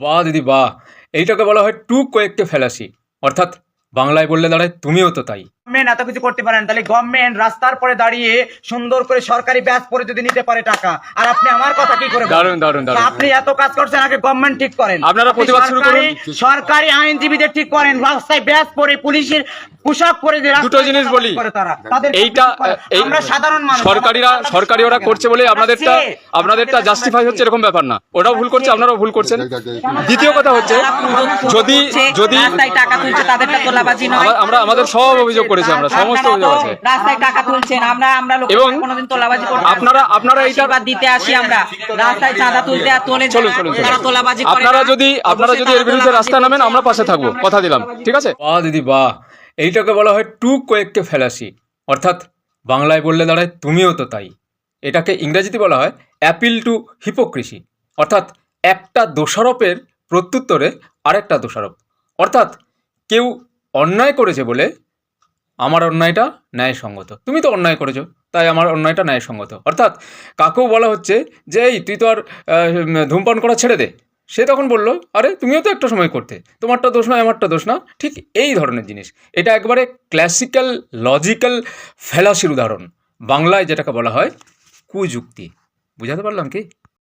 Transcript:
বাহ দিদি বাহ এইটাকে বলা হয় টু কোয়েককে ফেলাসি। অর্থাৎ বাংলায় বললে দাঁড়ায়, তুমিও তো তাই। গভর্নমেন্ট এত কিছু করতে পারেন তাহলে গভর্নমেন্ট রাস্তার পরে দাঁড়িয়ে সুন্দর করে সরকারি ব্যাস পরে যদি নিতে পারে টাকা আর আপনি আমার কথা কি করে। আপনি এত কাজ করছেন আগে গভর্নমেন্ট ঠিক করেন। আপনারা প্রতিবাদ শুরু করুন। সরকারি- আইনজীবীদের ঠিক করেন রাস্তায় ব্যাস পরে পুলিশের পোশাক পরে যে দুটো জিনিস বলি। তাদের এইটা আমরা সাধারণ মানুষ সরকারিরা সরকারি ওরা করছে বলে আপনাদেরটা আপনাদেরটা জাস্টিফাই হচ্ছে এরকম ব্যাপার না। ওরাও ভুল করছে আপনারাও ভুল করছেন। দ্বিতীয় কথা হচ্ছে যদি যদি টাকা তুলছে তাদেরটা তোলাবাজি নয়। আমরা আমাদের সব অভিযোগ করেছি আমরা সমস্ত অভিযোগ আছে। রাস্তায় টাকা তুলছেন আমরা আমরা লোক কোনোদিন তোলাবাজি করব। আপনারা আপনারা এইটা দিতে আসি আমরা। রাস্তায় চাঁদা তুলতে আর তোলে চলুন চলুন তোলাবাজি করে আপনারা যদি আপনারা যদি এর বিরুদ্ধে রাস্তায় নামেন আমরা পাশে থাকব। কথা দিলাম ঠিক আছে? বাহ দিদি বাহ এইটাকে বলা হয় টু কোয়েককে ফেলাসি। অর্থাৎ বাংলায় বললে দাঁড়ায় তুমিও তো তাই। এটাকে ইংরেজিতে বলা হয় অ্যাপিল টু হিপোক্রিসি। অর্থাৎ একটা দোষারোপের প্রত্যুত্তরে আরেকটা দোষারোপ। অর্থাৎ কেউ অন্যায় করেছে বলে আমার অন্যায়টা ন্যায়সঙ্গত। তুমি তো অন্যায় করেছ, তাই আমার অন্যায়টা ন্যায়সঙ্গত। অর্থাৎ কাকেও বলা হচ্ছে যে, এই, তুই তো আর ধূমপান করা ছেড়ে দে। সে তখন বলল, আরে, তুমিও তো একটা সময় করতে। তোমারটা দোষ না আমারটা দোষ না। ঠিক এই ধরনের জিনিস। এটা একবারে ক্লাসিক্যাল লজিক্যাল ফেলাসির উদাহরণ। বাংলায় যেটাকে বলা হয় কুযুক্তি। বুঝাতে পারলাম কি?